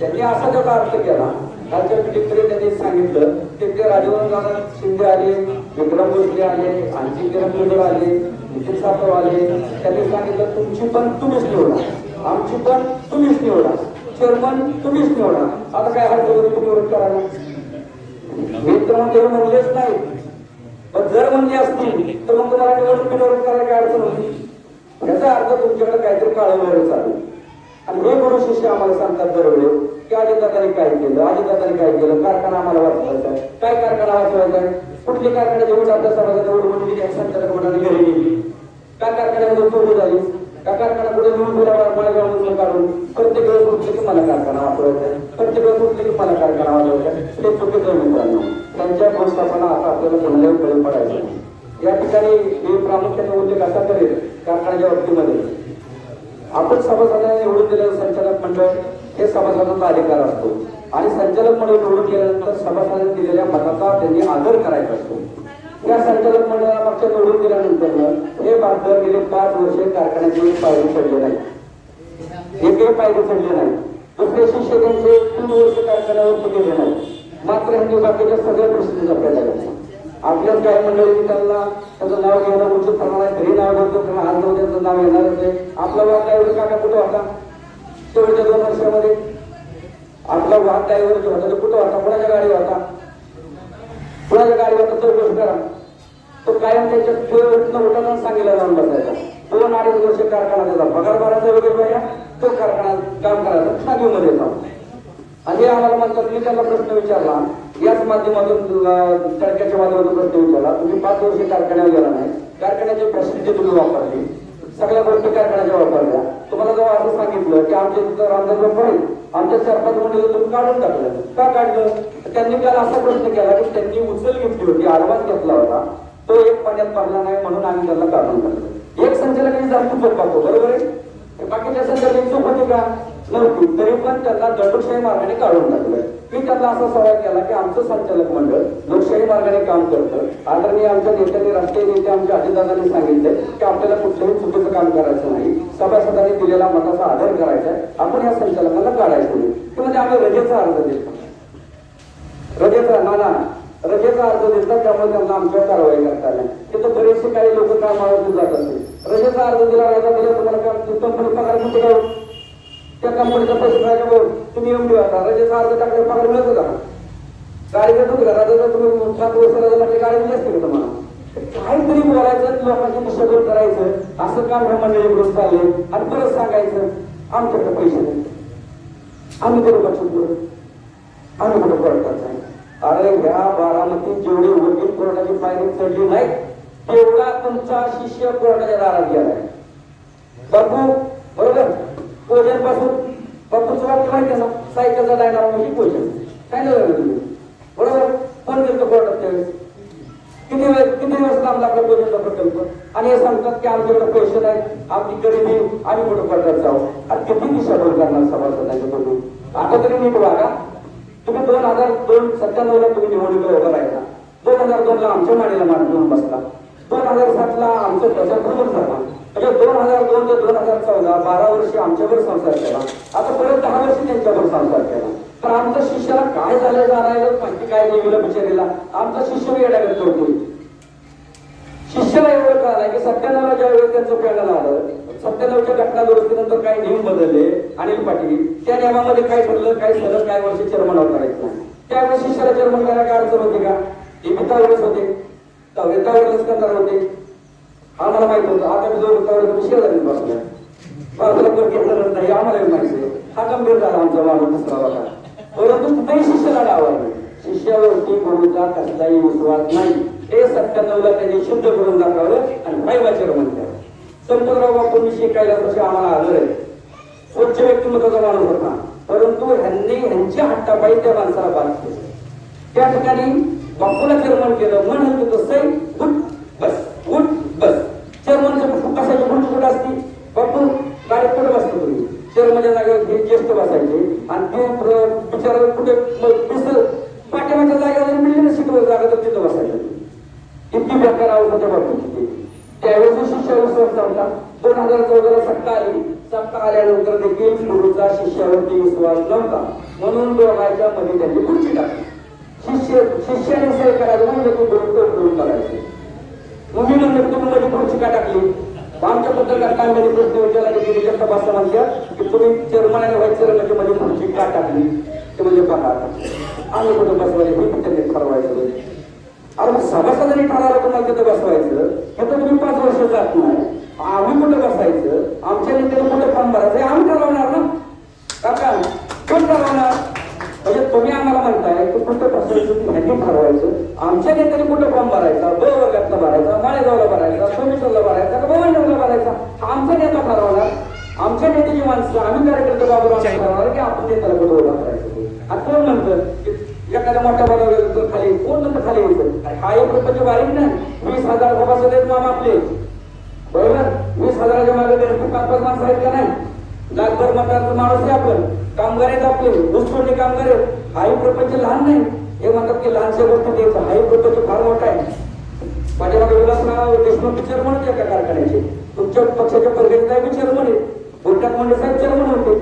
त्यांनी असा त्याचा अर्थ केला. कालच्या मिटिंगमध्ये त्यांनी सांगितलं की ते राजवर्धन शिंदे आले विक्रम भोसले आले आणखी किरण मुंडे आले नितीन सातव आले. त्यांनी सांगितलं तुमची पण तुम्हीच निवडा. आमची पण तुम्हीच निवडा. चेअरमन तुम्हीच निवडा. आता काय हरकत होती तुम्ही निवड करायला मी तर मग हे म्हणलेच नाही. पण जर म्हणले असतील तर मग तुम्हाला निवडणूक निवडणूक करायला काय अडचण होती? याचा अर्थ तुमच्याकडे काहीतरी काळं वगैरे चालू. आणि हे गुरु शिष्य आम्हाला सांगतात दरवेळेस की अजितदादांनी काय केलं? अजितदादांनी काय केलं? कारखाना आम्हाला वाचवायचा काय कारखाना वाचवायचा आहे कुठली कारखाना जेवढी आपल्या समाजात एवढं म्हणजे संचालक मंडळाने घरी गेली काय कारखान्यामध्ये चोरी झाली का कारखाना पुढे नेऊन फिरावा माळेगाव मधून काढून प्रत्येक वेळेस उठले की मला कारखाना वापरायचा प्रत्येक वेळेस उठले की मला कारखाना वापरायचा ते चुकीचं मित्रांनो. त्यांच्या व्यवस्थापना आता आपल्याला कोणालाही कळून पडायचं या ठिकाणी मी प्रामुख्याने उल्लेख असा करेल कारखान्याच्या बाबतीमध्ये. आपण सभासदांना निवडून दिलेलं संचालक मंडळ हे सभासदांचा अधिकार असतो. आणि संचालक मंडळ निवडून गेल्यानंतर सभासदांनी दिलेल्या मताचा त्यांनी आदर करायचा असतो. या संचालक मंडळाला मागच्या निवडून दिल्यानंतर हे बांधकर गेले पाच वर्षे कारखान्याची पायरी चढले नाही. एकही पायरी चढले नाही. दुसरे शिष्य त्यांचे तीन वर्ष कारखान्यावर गेले नाही. मात्र ह्यांनी बाकीच्या सगळ्या परिस्थिती जपल्या जातात. आपल्याच काही मंडळी त्यांना त्याचं नाव घेणं उचित प्रमाण आहे घरी नाव घेतो कारण आज नऊ त्यांचं नाव येणारच आहे आपला वाद ड्रायव्हर काका कुठं होता? शेवटच्या दोन वर्षामध्ये? आपला वाद ड्रायव्हर जो होता तो कुठं होता? कोणाच्या गाडी होता? कोणाच्या गाडी होता? चौकशी करा. तो कायम त्याच्या उठणं उठणं सांगितलं जाऊन बसायचा. दोन अडीच वर्ष कारखाना त्याचा पगार भरायचा वगैरे तो कारखाना काम करायचा. खादीमध्ये जाऊ आणि आम्हाला म्हणतात मी त्यांना प्रश्न विचारला. याच माध्यमातून अं, तडक्याच्या माध्यमातून प्रश्न विचारला. तुम्ही पाच वर्ष कारखान्यावर गेला नाही. कारखान्याचे फॅसिलिटी तुम्ही वापरली सगळ्या गोष्टी कारखान्याच्या वापरल्या. तुम्हाला जेव्हा असं सांगितलं की आमच्या तिथं रामदास आहे आमच्या सरपंच पाच मंडळी तुम्ही काढून टाकलं. का काढलं? त्यांनी काल असा प्रश्न केला की त्यांनी उचल घेतली होती ऍडव्हान्स घेतला होता. तो एक पाण्यात पडला नाही म्हणून आम्ही त्याला काढून टाकलं. एक संचालकांनी जास्त चूक पाहतो बरोबर आहे? बाकीच्या संचालकांची चूक होती का? नव्हती तरी पण त्यांना दंडशाही मार्गाने काढून टाकलंय. मी त्यांना असा सवाल केला की आमचं संचालक मंडळ लोकशाही मार्गाने काम करतं. आदरणीय आमच्या नेत्यांनी राष्ट्रीय नेते आमच्या अजितदादांनी सांगितले की आपल्याला कुठलंही चुकीचं काम करायचं नाही. सभासदांनी दिलेला मताचा आदर करायचा आहे. आपण या संचालकाला काढायचं नाही. ते म्हणजे आम्ही रजेचा अर्ज देतो रजेचा ना ना. रजेचा अर्ज देतात त्यामुळे त्यांना आमच्या कारवाई करता नाही. तिथं बरेचसे काही लोक कामावर जात असतील. रजेचा अर्ज दिला राहिला दिला तुम्हाला काम कंपनी पगार कुठे त्या कंपनीचा पैसे मिळाल्यामुळे तुम्ही एवढी होता रजेचा अर्ज टाकले पगार मिळत होता गाडी घेतो का रजेचा तुम्ही सात वर्ष राजा लागली गाडी मिळत नाही तुम्हाला? काहीतरी बोलायचं लोकांची दिशाभूल करायचं असं काम मंडळी मंडळीकडून चालले आणि परत सांगायचं आमच्याकडे पैसे नाही. आम्ही करू का आम्ही कुठं कोर्टात अरे ह्या बारामतीत जेवढी वकील कोर्टाची पायरी चढली नाही तेवढा तुमचा शिष्य कोर्टाच्या दारात गेलाय. बघू बरोबर? कोजनपासून बापूचं वाक्य माहिती आहे ना सायकलचा डायनामो म्हणजे कोजन काय नाही लागलं तुम्ही बरोबर? पण गेलो कोर्टात त्यावेळेस. किती वेळ किती दिवस काम आपला कोजनचा प्रकल्प? आणि हे सांगतात की आमच्याकडे पैसे नाहीत. आमची गरिबी आम्ही कुठं कोर्टात जाऊ? आणि किती दिशाभूल करणार सभासदांच्या तुम्ही आता तरी नीट वागा. तुम्ही दोन हजार दोन सत्त्याण्णव ला तुम्ही निवडणुकीला उभं राहिला. दोन हजार दोन ला आमच्या माडीला मांडून बसला. दोन हजार सात ला आमचं प्रचार झाला. म्हणजे दोन हजार दोन ते दोन हजार चौदा बारा वर्ष आमच्यावर संसार केला. आता परत दहा वर्ष त्यांच्यावर संसार केला. तर आमच्या शिष्याला काय झालं जाणार माहिती काय देवीला बिचारीला? आमचा शिष्य वेड्याकडे करतो शिष्याला एवढं कळालं की सत्यानाला ज्यावेळेस त्यांचं पॅनल आलं सत्त्याण्णवच्या घटना दुरुस्तीनंतर काही नियम बदलले अनिल पाटील त्या नियमामध्ये काय ठरलं काय सरळ काय वर्ष चर्मनाव करायचं नाही त्यावेळेस शिष्याला चर्मन करायला काय अडचण होती का? ते वितावरच होते. वितावरच करणार होते. आम्हाला माहीत होतं आता मी जो वितावर तुम्ही शेजारी बसलाय. नाही आम्हाला माहिती आहे हा गंभीर झाला आमचा माणूस दुसरा बघा. परंतु कुठेही शिष्याला डावरले शिष्यावरती गुरुचा कसलाही विश्वास नाही. हे सत्त्याण्णवला त्यांनी शुद्ध करून दाखवलं आणि भाईवाचर म्हणतात संतराव बापूंनी शिकायला तसे आम्हाला आलं आहे स्वच्छ व्यक्तिमत्वाचा माणूस होता. परंतु ह्यांनी ह्यांची हट्टापायी त्या माणसाला बाद केलं. त्या ठिकाणी बापूला चेअरमन केलं. म्हणाल तू तसं उठ बस उठ बस चेअरमनचं कशाची भूमिका कुठं असती बापू गाडीत कुठं बसतो तुम्ही चेअरमनच्या जागेवर हे ज्येष्ठ बसायचे. आणि ते बिचारा कुठे दिसत पाठीमागच्या जागेवर मिळली सीटवर जागा तर तिथं बसायचं. इतकी बेकार अवस्था त्या बाबतीत होती. त्यावेळेस शिष्यावर संस्था होता दोन हजार चौदाला सत्ता आली. सत्ता आल्यानंतर देखील गुरुचा शिष्यावरती विश्वास नव्हता. म्हणून दोघांच्या मध्ये त्यांनी खुर्ची टाकली. शिष्य शिष्याने सहकार्य म्हणजे तो गुरु करून करायचे मग तुम्ही माझी खुर्ची का टाकली? आमच्या पत्रकार कांद्याने प्रश्न विचारला की तुम्ही जगताप म्हणजे? असं की तुम्ही चेअरमनाने व्हायचं म्हणजे माझी खुर्ची का टाकली? ते म्हणजे बघा आम्ही कुठं बसवायचं? हे त्यांनी ठरवायचं अरे मग सभासदांनी ठरवलं तुम्हाला तिथं बसवायचं? हे तर तुम्ही पाच वर्ष जात नाही. आम्ही कुठं बसायचं? आमच्या नेत्याने कुठं फॉर्म भरायचं? आम्ही ठरवणार ना. काका कोण ठरवणार? म्हणजे तुम्ही आम्हाला म्हणताय की कुठं बसायचं ह्यांनी ठरवायचं. आमच्या नेत्याने कुठं फॉर्म भरायचा? ब वर्गातला भरायचा माळेगावला भरायचा सोमेश्वरला भरायचा का भवानीला भरायचा हा आमचा नेता ठरवणार आमच्या नेत्याची माणसं आम्ही कार्यकर्ते बाबूराव की आपण नेत्याला कुठं उभा करायचं आता कोण म्हणतं एखाद्या मोठ्या पदावर खाली कोण म्हणतं खाली यायचं हा एक रुपयाचे बारीक नाही वीस हजार सभासद आहेत माम आपले बरोबर वीस हजाराच्या मागे गणपती पाच पाच माणसं आहेत का नाही लाखभर मतांचा माणूस आहे आपण कामगार आहेत आपले ऊसतोडणी कामगार आहेत हा एक रुपयाचे लहान नाही हे म्हणतात की लहानशा गोष्टी द्यायचं हा एक रुपयाचे फार मोठा आहे माझ्या मागे विलासराव देशमुख चेअरमन होते एका कारखान्याचे तुमच्या पक्षाच्या प्रगती साहेब चेअरमन गुंडक गोट्यात मुंडे म्हणजे साहेब चेअरमन होते.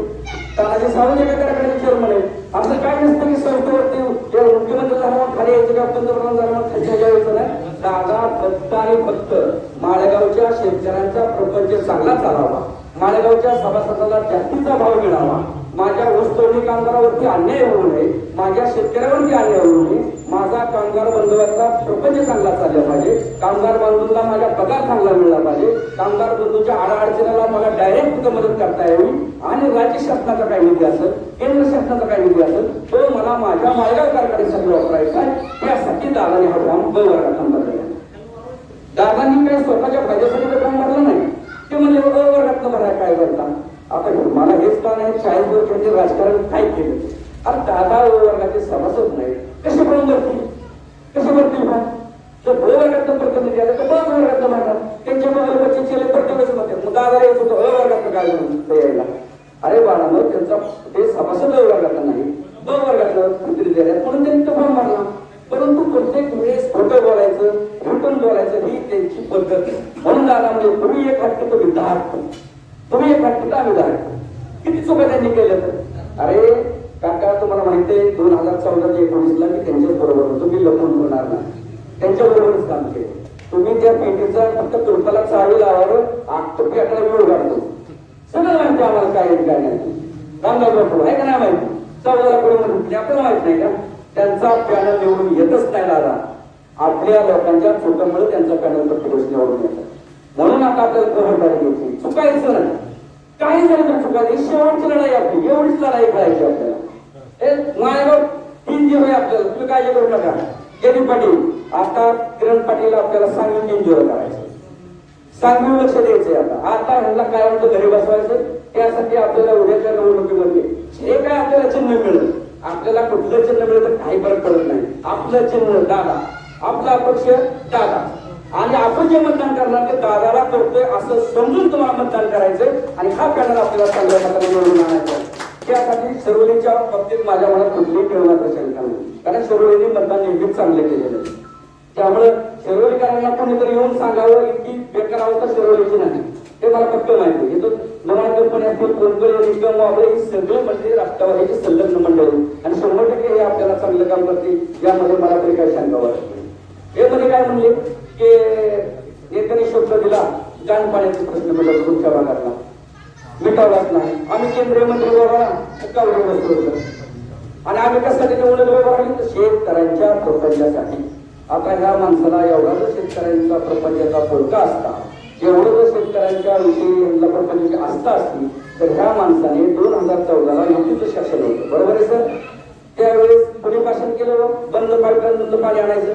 तानाजी सावंत एका कारखान्याचे चेअरमन आहेत. आमचं काय नसतं की संस्थेवरती ते मुख्यमंत्री झाला खाली यायचं का पंतप्रधान झाला म्हणून खाली यायचं नाही. दादा फक्त आणि फक्त माळेगावच्या शेतकऱ्यांचा प्रपंच चांगला चालावा. माळेगावच्या सभासदाला जास्तीचा भाव मिळावा. माझ्या ऊसतोडणी कामगारावरती अन्याय होऊ नये माझ्या शेतकऱ्यावरती अन्याय होऊ नये माझा कामगार बंधुवाचा प्रपंच चांगला चालला पाहिजे कामगार बंधूंना माझा पगार चांगला मिळाला पाहिजे कामगार बंधूच्या आडाअडचणीला मला डायरेक्ट तिथं मदत करता यावी आणि राज्य शासनाचा काय निधी असेल? केंद्र शासनाचा काय निधी असेल? तो मला माझ्या मालगाव कारखान्यासाठी वापरायचा आहे. यासाठी दादाने हा फॉर्म ब वर्गात नंबर दिला दादांनी काही स्वतःच्या फायद्यासाठी तर काम भरलं नाही? ते म्हणजे अ वर्गात भरायला काय करता? आता हे- मला हेच का नाही? चाळीस वर्षांचे म्हणजे राजकारण काय केलं? अरे दादा वर्गाचे सभासद नाही. कसे पण करतील कसे करतील पण जर ब वर्गात प्रतिनिधी म्हणजे आले तर ब वर्गात भरणार त्यांच्या बरोबरचे चेले प्रत्येकच म्हणतात. मग दादा येत होतो अ वर्गात काय म्हणून यायला. अरे बाळा मग त्यांचा ते सभासद अ वर्गातला नाही. ब वर्गातलं प्रतिनिधी आले म्हणून त्यांनी तो फॉर्म मारला. परंतु प्रत्येक वेळेस खोटं बोलायचं खोटून बोलायचं ही त्यांची पद्धत म्हणून दादा म्हणजे तुम्ही एक हक्क तुम्ही दहा हक्क तुम्ही एक हट्ट आम्ही दहा हट्ट किती चुका त्यांनी केल्या तर अरे काका तुम्हाला माहिती आहे दोन हजार चौदा ते एकोणीसला मी त्यांच्याच बरोबर होतो मी लपून होणार नाही त्यांच्या काम केलं. तुम्ही त्या पेटीचा फक्त तुरपाला चावी लावावर आठ पेटाला वेळ काढतो सगळं माहिती आम्हाला काय काय नाही. रामदास बापू आहे का नाही माहिती? चौदाला कोणी म्हणून आपल्याला माहीत नाही का? त्यांचा पॅनल निवडून येतच नाही दादा. आपल्या लोकांच्या चुकामुळे त्यांचा पॅनल प्रत्येक निवडून येतात म्हणून आता आपल्याला खबरदारी घ्यायची. चुकायचं नाही. काही जरी तर चुकायची शेवटची लढाई आपली. एवढीच लढाई करायची आपल्याला. ए मायगाव तीन जीव आहे आपल्याला तुम्ही काळजी करू नका. गेली पाटील. आता किरण पाटील आपल्याला सांगून एन्जॉय करायचं सांगून लक्ष द्यायचंय आता. आता ह्यांना काय म्हणतं घरी बसवायचं त्यासाठी आपल्याला उद्याच्या निवडणुकीमध्ये जे काय आपल्याला चिन्ह मिळेल आपल्याला कुठलं चिन्ह मिळेल तर काही फरक पडत नाही. आपलं चिन्ह दादा. आपला पक्ष दादा. आणि आपण जे मतदान करणार ते दादाला करतोय असं समजून तुम्हाला मतदान करायचंय आणि हा पॅनल आपल्याला चांगल्या प्रकारे निवडून आणायचा त्यासाठी सर्वलीच्या बाबतीत माझ्या मनात कुठलीही ठेवण्याचा शंका नाही कारण शिरोलीने मतदान नेहमीच चांगले केलेलं आहे. त्यामुळे शिरोलीकरांना कुणीतरी येऊन सांगावं इतकी बेकार अवस्था शिरोलीची नाही. ते मला फक्त माहिती येतो नवा कंपनी असतील कोणतरी निकम वापरे ही सगळे मंडळी म्हणजे राष्ट्रवादीची संलग्न मंडळ. आणि शंभर टक्के हे आपल्याला चांगलं काम करते यामध्ये मला तरी काही सांगावं वाटत हे मध्ये काय म्हणले की नेत्याने शब्द दिला जाण पाण्याचे प्रश्न मिळत तुमच्या भागातला. मिटावलाच नाही आम्ही केंद्रीय मंत्री बरोबर बसलो होतो. आणि आम्ही कशासाठी निवडणूक उभं राहिली शेतकऱ्यांच्या प्रोत्साहनासाठी आता ह्या माणसाला एवढा जर शेतकऱ्यांचा प्रपंचाचा फुलका असता एवढं जर शेतकऱ्यांच्या विषयी यांना प्रपंचाची आस्था असती तर ह्या माणसाने दोन हजार चौदाला युतीचं शासन होतं. बरोबर आहे सर? त्यावेळेस कोणी भाषण केलं बंद पाईपलाईन बंद पाणी आणायचं.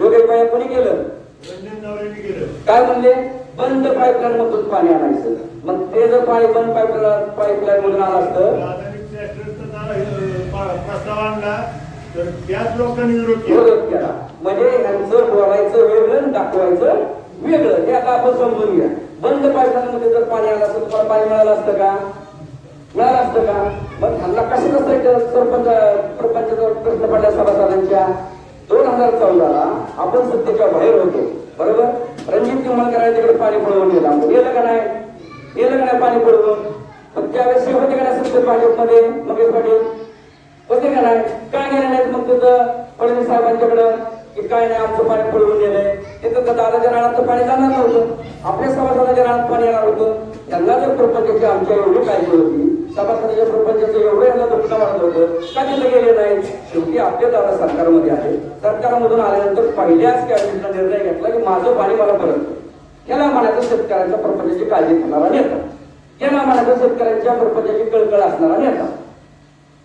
योगेश बाया कोणी केलं? काय म्हणले? बंद पाईपलाईन मधून पाणी आणायचं. मग ते जर पाणी बंद पाईपलाईन पाईपलाईन मधून आलं असतं? तर त्याच लोकांनी विरोध केला. विरोध केला. म्हणजे यांचं बोलायचं वेगळं दाखवायचं वेगळं. हे आता आपण समजून घ्या. बंद पाईपलाईनमध्ये जर पाणी आलं असतं तुम्हाला पाणी मिळालं असतं का? मिळालं असतं का? मग हल्ला कसं कसं सरपंच प्रपंचा प्रश्न पडला सभासदांच्या? दोन हजार चौदाला आपण सत्तेच्या बाहेर होतो. बरोबर? रणजित निंबाळकर तिकडे पाणी पळवून गेला. गेलं का नाही? गेलं का नाही पाणी पडवून पण त्यावेळेस हे होते का नाही सत्तर भाजपमध्ये? मगेश पाटील? होते का नाही? काय गेले नाही मग तिथं फडणवीस साहेबांच्याकडं की काय नाही आमचं पाणी पळवून गेलंय. तिथं तर दादाच्या रानात पाणी जाणार नव्हतं. आपल्या सभासदाच्या रानात पाणी येणार होतं. त्यांना जर प्रपंचाची आमच्या एवढी काळजी होती सभासदाच्या प्रपंचाचं एवढं यांना दुःख वाटत होतं का तिथं गेले नाही शेवटी आपले दादा सरकारमध्ये आहे. सरकारमधून आल्यानंतर पहिल्याच कॅबिनेटला निर्णय घेतला की माझं पाणी मला परत याला म्हणायचं शेतकऱ्यांच्या प्रपंचाची काळजी घेणारा नेता. याला म्हणायचं शेतकऱ्यांच्या प्रपंचाची कळकळ असणारा नेता.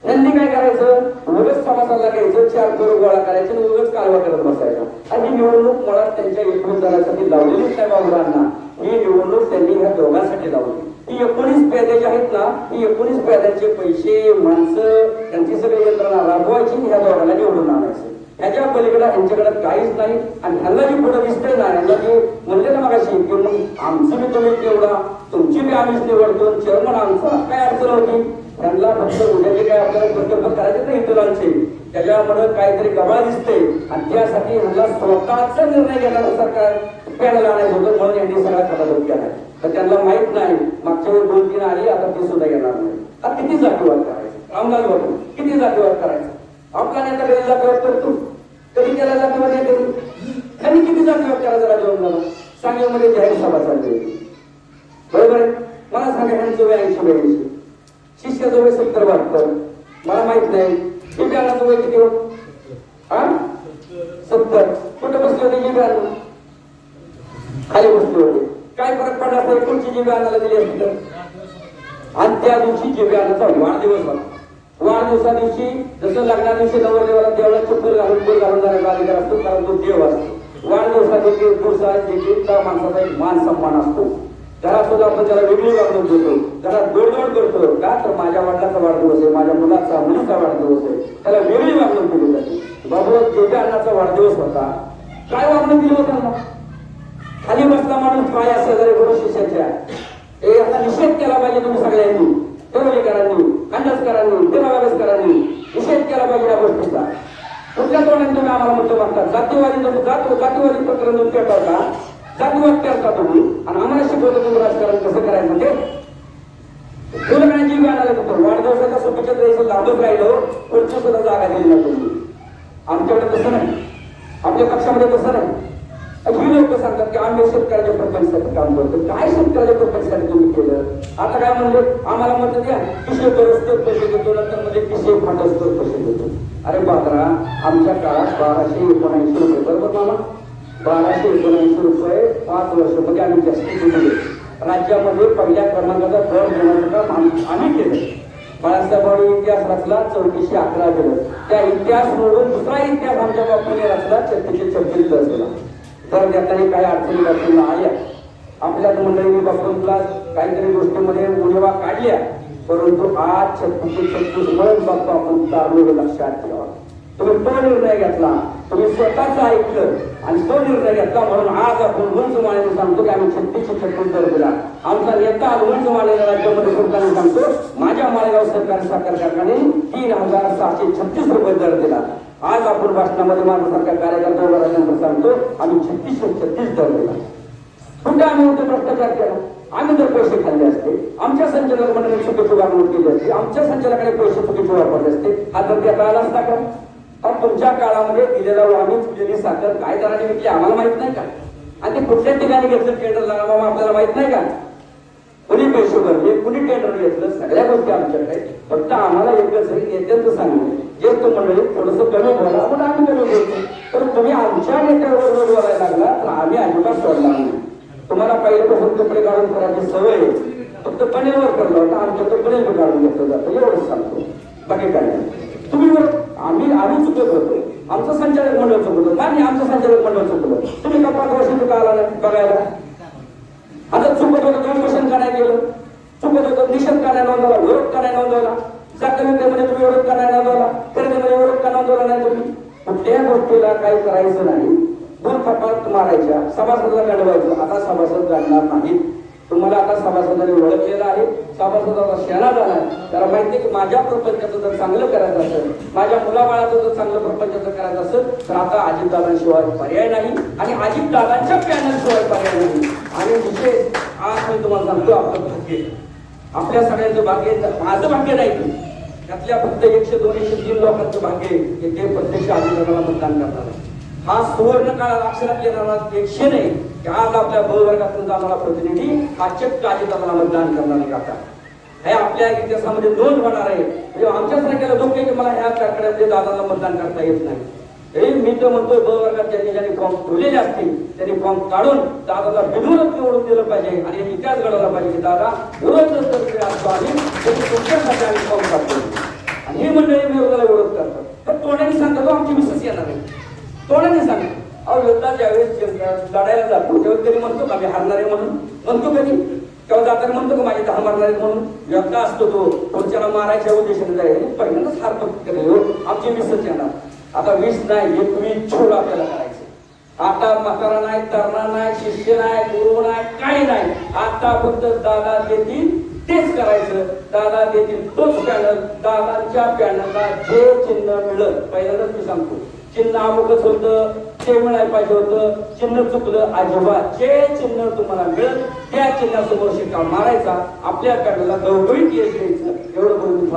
यांनी काय करायचं? उगच समाजाला घ्यायचं चार करोड गोळा करायचे आणि उगच कारवा करत बसायचा. आणि निवडणूक मुळात त्यांच्या एकूणदारासाठी लावलेलीच नाही बाबुरांना ही निवडणूक त्यांनी ह्या दोघांसाठी लावली. ही एकोणीस पेद्या जे आहेत ना ही एकोणीस पेद्यांचे पैसे माणसं त्यांची सगळी यंत्रणा राबवायची ह्या दोघांना निवडून आणायचं. ह्याच्या पलीकडे यांच्याकडे काहीच नाही आणि ह्यांना जे पुढे दिसतंय ना ह्यांना जे म्हणले ना मगाशी की मग आमची बी तुम्ही निवडा तुमची बी आम्हीच निवडतो चेअरमन आमचा. काय अडचण होती? त्यांना फक्त उद्याचे काय आपल्याला प्रत्यर्पण करायचे ना इतरांचे त्याच्यामुळे काहीतरी गमा दिसते. आणि त्यासाठी ह्यांना स्वतःचा निर्णय घेणारं सरकार पॅनल आणायचं होतं म्हणून यांनी सगळा खाता केला तर त्यांना माहीत नाही मागच्या वेळी दोन तीन आली आता ते सुद्धा येणार नाही. आता किती जातीवाद करायचं? रामदास बाबू किती जातीवाद करायचं? आपला नेता कधी जातीवाद करतो? कधी त्याला जातीवाद नाही त्यांनी किती जातीवाद करायचा राजवंताला सांगलीमध्ये जाहीर सभा चालली होती. बरोबर आहे? मला सांगा ह्यांचं वय ऐंशी ब्याऐंशी. शिष्याचं वय सत्तर बहात्तर मला माहीत नाही. दिव्यांगाचं वय किती हो हा सत्तर. कुठं बसले होते दिव्यांग खाली बसले होते. काय फरक पडला असता कोणची जी आणायला दिली असती तर? आणि त्या दिवशी जी आणायचा वाढदिवस होता. वाढदिवसा दिवशी जसं लग्ना दिवशी नवर देवाला देवाला चप्पल घालून बोल घालून जाण्याचा अधिकार असतो कारण तो देव असतो. वाढदिवसा देखील पुरुषा देखील त्या माणसाचा एक मान सन्मान असतो. घरात सुद्धा आपण त्याला वेगळी वागणूक देतो त्याला दडदड करतो. का तर माझ्या वडिलाचा वाढदिवस आहे माझ्या मुलाचा मुलीचा वाढदिवस आहे. त्याला वेगळी वागणूक दिली जाते. बाबू छोट्या अण्णाचा वाढदिवस होता. काय वागणूक दिली होता खाली बसला माणूस पाय असेल जरी गुरु शिष्याच्या ए आता निषेध केला पाहिजे तुम्ही सगळ्यांनी. तेरोलीकरांनी अंडसकरांनी देवावेसकरांनी निषेध केला पाहिजे या गोष्टीचा. कुठल्या तोंडाने तुम्ही आम्हाला म्हणतो म्हणतात जातीवादी तुम्ही जातीवादी प्रकरण तुम्ही पेटवता जातीवाद करता तुम्ही आणि आम्हाला शिकवलं तुम्ही राजकारण कसं करायचं ते तुला जीव आणायला तर वाढदिवसाच्या सुट्टीच्या द्यायचं लांबच राहिलो पण सुद्धा जागा दिली ना तुम्ही आमच्याकडे तसं नाही. आपल्या पक्षामध्ये तसं नाही. अगदी लोक सांगतात की आम्ही शेतकऱ्याच्या प्रपंचासाठी काम करतो. काय शेतकऱ्याच्या प्रपंचासाठी तुम्ही केलं? आता काय म्हणले? आम्हाला मत द्या. पिशे रस्ते पैसे देतो नंतर म्हणजे पिशे फाटस्तर पैसे देतो. अरे बाबरा आमच्या काळात बाराशे एकोणऐंशी रुपये बरोबर मामा? बाराशे एकोणऐंशी रुपये पाच वर्षामध्ये आम्ही जास्तीत दिले राज्यामध्ये पहिल्या क्रमांकाचा दर देण्याचं काम आम्ही आम्ही केलं बाळासाहेबांनी इतिहास रचला चौतीसशे अकरा केलं. त्या इतिहास म्हणून दुसरा इतिहास आमच्या बापूने रचला छत्तीसशे छत्तीस दर दिला तर त्यातही काही अडचणी अडचणी आल्या. आपल्याच मंडळीने बापूंना काहीतरी गोष्टीमध्ये उणीवा काढल्या. परंतु आज छत्तीसशे छत्तीस म्हणून बघतो आपण चालू लक्षात ठेवा. तुम्ही तो निर्णय घेतला? तुम्ही स्वतःच ऐकलं आणि तो निर्णय घेतला म्हणून आज आपण उंच माळ्याने सांगतो की आम्ही छत्तीसशे छप्पन दर दिला आमचा नेता आज उंच माळ्याला राज्यामध्ये सरकारने सांगतो माझ्या माळेगाव सहकारी साखर कारखाने तीन हजार सहाशे छत्तीस रुपये दर दिला. आज आपण भाषणामध्ये माझ्यासारख्या कार्यकर्ता उभा राहिल्यानंतर सांगतो आम्ही छत्तीसशे छत्तीस दर दिला. कुठे आम्ही होतो भ्रष्टाचार केला? आम्ही जर पैसे खाल्ले असते. आमच्या संचालक मंडळाने चुकीची वागणूक केली असते. आमच्या संचालकाने पैसे चुकीचे वापरले असते. हा तर देता आला असता का अहो, तुमच्या काळामध्ये दिलेला वाहन दिलेली साखर काय दराने विकली आम्हाला माहीत नाही का? आणि ते कुठल्या ठिकाणी घेतलं टेंडर मामा आपल्याला माहीत नाही का? कुणी पैसे भरले कुणी टेंडर घेतलं सगळ्या गोष्टी आमच्याकडे फक्त आम्हाला एकच आहे नेत्यांचं सांगणे जे तो मंडळी थोडस कमी बोला म्हणून आम्ही कमी बोलतो तर तुम्ही आमच्या नेत्यावर बोलायला लागला तर आम्ही अजिबात सोडणार नाही. तुम्हाला पहिल्यापासून कपडे काढून करायची सवय आहे. फक्त पनीरवर करलं होतं आमच्या तर पनीर काढून घेतलं जातं. एवढंच सांगतो. बाकी काय नाही तुम्ही बरं आम्ही आम्ही चुकत होतो आमचं संचालक मंडळ चुकलं नाही आमचं संचालक मंडळ चुकलं तुम्ही का पाच वर्ष तुका आला नाही बघायला आता चुकत होतं दोन क्वेश्चन गेलं. नाही केलं चुकत होतं निषेध का नोंदवला विरोध करायला नाही नोंदवला म्हणजे तुम्ही विरोध करायला नाही नोंदवला. खरेदीमध्ये विरोध का नोंदवला नाही तुम्ही? कुठल्या गोष्टीला काही करायचं नाही. दूर कपात मारायच्या सभासदला घडवायचं आता सभासद घडणार नाहीत तुम्हाला आता सभासदांनी ओळखलेला आहे सभासदाचा शेणा झाला त्याला माहिती की माझ्या प्रपंचाचं जर चांगलं करायचं असेल माझ्या मुलाबाळाचं जर चांगलं प्रपंचाचं करायचं असेल तर आता अजितदादांशिवाय पर्याय नाही आणि अजितदादांच्या पॅनलशिवाय पर्याय नाही. आणि विशेष आज मी तुम्हाला सांगतो आपलं भाग्य. आपल्या सगळ्यांचं भाग्य माझं भाग्य नाही. त्यातल्या फक्त एकशे दोन एकशे तीन लोकांचं भाग्य आहे की ते प्रत्यक्ष अजितदादाला मतदान करणार हा सुवर्ण काळ अक्षरात येणारा एक क्षण आहे की आज आपल्या बहुवर्गातून वर्गातून जाणारा प्रतिनिधी हा चक्क अजितदादाला मतदान करणार काका हे आपल्या इतिहासामध्ये नोंद होणार आहे. म्हणजे आमच्यासारख्याला लोक आहे की मला ह्या कारखान्यामध्ये दादाला मतदान करता येत नाही. हे मी तर म्हणतोय ब वर्गात ज्यांनी ज्यांनी फॉर्म ठेवलेले असतील त्यांनी फॉर्म काढून दादाला बिनविरोध निवडून दिलं पाहिजे आणि इतिहास घडवला पाहिजे की दादा विरोध जर असतो आम्ही तुमच्यासाठी आम्ही फॉर्म काढतो आणि ही मंडळी विरोधाला विरोध करतात. तर तोंडाने सांगतो आमची मिसेस येणार आहे. तोंडाने सांगतो अहो योद्धा ज्यावेळेस लढायला जातो त्यावेळेस तरी म्हणतो का मी हारणार आहे म्हणून? म्हणतो कधी? तेव्हा जाताना म्हणतो का माझे दहा मारणार म्हणून? व्यक्त असतो तो. पुढच्याला मारायच्या उद्देशाने जाईल पहिल्यांदाच हार पत्करली आमचे आमची येणार. आता वीस नाही एकवीस छोड आपल्याला करायचे. आता म्हातारा नाही तरणा नाही शिष्य नाही गुरु नाही काही नाही. आता फक्त दादा देतील तेच करायचं. दादा देतील तोच पॅनल. दादांच्या पॅनलला जे चिन्ह मिळत पहिल्यांदाच मी सांगतो. चिन्ह अमुकच होतं ते मिळायला पाहिजे होतं चिन्ह चुकलं अजिबात जे चिन्ह तुम्हाला मिळत त्या चिन्हासमोर शिक्का मारायचा आपल्या पॅनलला गवगळीत येत एवढं बोलून